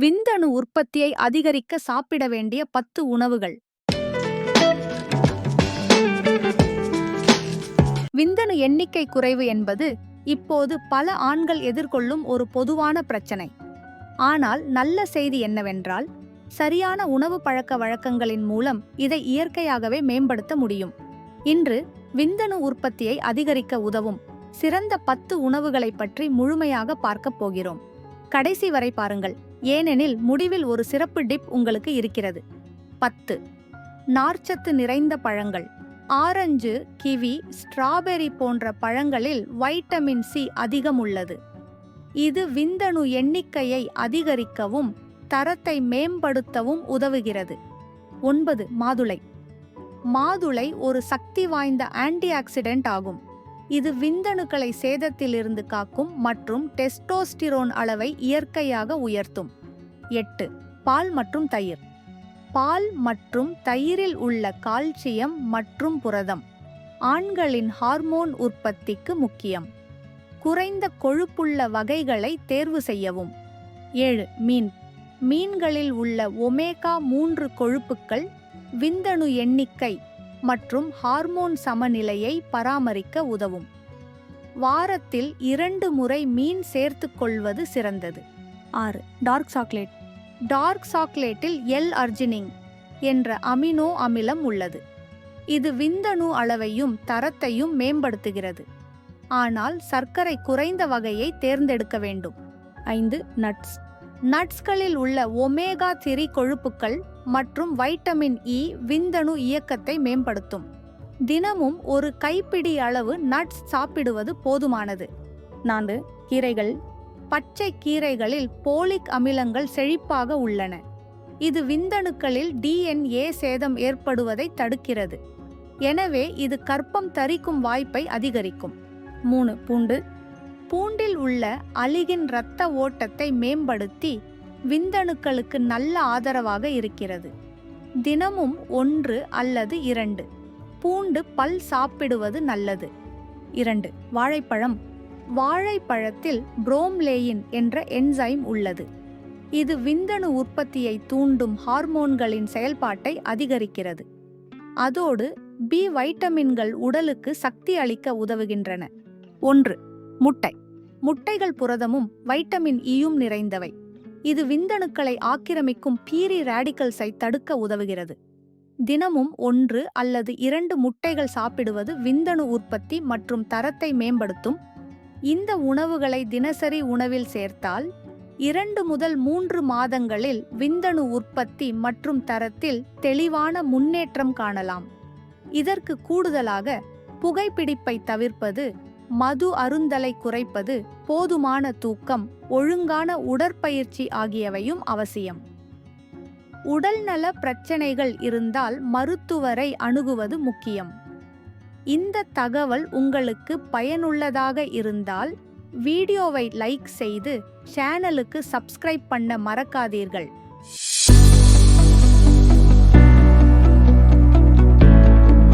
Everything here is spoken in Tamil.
விந்தணு உற்பத்தியை அதிகரிக்க சாப்பிட வேண்டிய பத்து உணவுகள். விந்தணு எண்ணிக்கை குறைவு என்பது இப்போது பல ஆண்கள் எதிர்கொள்ளும் ஒரு பொதுவான பிரச்சனை. ஆனால் நல்ல செய்தி என்னவென்றால் சரியான உணவு பழக்க வழக்கங்களின் மூலம் இதை இயற்கையாகவே மேம்படுத்த முடியும். இன்று விந்தணு உற்பத்தியை அதிகரிக்க உதவும் சிறந்த பத்து உணவுகளைப் பற்றி முழுமையாக பார்க்கப் போகிறோம். கடைசி வரை பாருங்கள். ஏனெனில் முடிவில் ஒரு சிறப்பு டிப் உங்களுக்கு இருக்கிறது. பத்து. நார்ச்சத்து நிறைந்த பழங்கள். ஆரஞ்சு கிவி ஸ்ட்ராபெரி போன்ற பழங்களில் வைட்டமின் சி அதிகம் உள்ளது. இது விந்தணு எண்ணிக்கையை அதிகரிக்கவும் தரத்தை மேம்படுத்தவும் உதவுகிறது. ஒன்பது. மாதுளை. மாதுளை ஒரு சக்தி வாய்ந்த ஆன்டி ஆக்சிடென்ட் ஆகும். இது விந்தணுக்களை சேதத்திலிருந்து காக்கும் மற்றும் டெஸ்டோஸ்டிரோன் அளவை இயற்கையாக உயர்த்தும். எட்டு. பால் மற்றும் தயிர். பால் மற்றும் தயிரில் உள்ள கால்சியம் மற்றும் புரதம் ஆண்களின் ஹார்மோன் உற்பத்திக்கு முக்கியம். குறைந்த கொழுப்புள்ள வகைகளை தேர்வு செய்யவும். ஏழு. மீன். மீன்களில் உள்ள ஒமேகா மூன்று கொழுப்புக்கள் விந்தணு எண்ணிக்கை மற்றும் ஹார்மோன் சமநிலையை பராமரிக்க உதவும். வாரத்தில் இரண்டு முறை மீன் சேர்த்து கொள்வது சிறந்தது. ஆறு டார்க் சாக்லேட். டார்க் சாக்லேட்டில் எல் அர்ஜினிங் என்ற அமினோ அமிலம் உள்ளது. இது விந்தணு அளவையும் தரத்தையும் மேம்படுத்துகிறது. ஆனால் சர்க்கரை குறைந்த வகையை தேர்ந்தெடுக்க வேண்டும். ஐந்து நட்ஸ். நட்ஸ்களில் உள்ள ஒமேகா திரி கொழுப்புக்கள் மற்றும் வைட்டமின் இ விந்தணு இயக்கத்தை மேம்படுத்தும். தினமும் ஒரு கைப்பிடி அளவு நட்ஸ் சாப்பிடுவது போதுமானது. நான்கு கீரைகள். பச்சை கீரைகளில் போலிக் அமிலங்கள் செழிப்பாக உள்ளன. இது விந்தணுக்களில் டிஎன்ஏ சேதம் ஏற்படுவதை தடுக்கிறது. எனவே இது கற்பம் தரிக்கும் வாய்ப்பை அதிகரிக்கும். மூணு பூண்டு. பூண்டில் உள்ள அலிகின் இரத்த ஓட்டத்தை மேம்படுத்தி விந்தணுக்களுக்கு நல்ல ஆதரவாக இருக்கிறது. தினமும் ஒன்று அல்லது இரண்டு. பூண்டு பல் சாப்பிடுவது நல்லது. இரண்டு. வாழைப்பழம். வாழைப்பழத்தில் புரோம்லேயின் என்ற என்சைம் உள்ளது. இது விந்தணு உற்பத்தியை தூண்டும் ஹார்மோன்களின் செயல்பாட்டை அதிகரிக்கிறது. அதோடு பி வைட்டமின்கள் உடலுக்கு சக்தி அளிக்க உதவுகின்றன. ஒன்று. முட்டை. முட்டைகள் புரதமும் வைட்டமின் e ஈயும் நிறைந்தவை. இது விந்தணுக்களை ஆக்கிரமிக்கும் பீரி ரேடிக்கல்ஸை தடுக்க உதவுகிறது. தினமும் ஒன்று அல்லது இரண்டு முட்டைகள் சாப்பிடுவது விந்தணு உற்பத்தி மற்றும் தரத்தை மேம்படுத்தும். இந்த உணவுகளை தினசரி உணவில் சேர்த்தால் இரண்டு முதல் மூன்று மாதங்களில் விந்தணு உற்பத்தி மற்றும் தரத்தில் தெளிவான முன்னேற்றம் காணலாம். இதற்கு கூடுதலாக புகைப்பிடிப்பை தவிர்ப்பது மது அருந்தலை குறைப்பது போதுமான தூக்கம் ஒழுங்கான உடற்பயிற்சி ஆகியவையும் அவசியம். உடல்நல பிரச்சனைகள் இருந்தால் மருத்துவரை அணுகுவது முக்கியம். இந்த தகவல் உங்களுக்கு பயனுள்ளதாக இருந்தால் வீடியோவை லைக் செய்து சேனலுக்கு சப்ஸ்கிரைப் பண்ண மறக்காதீர்கள்.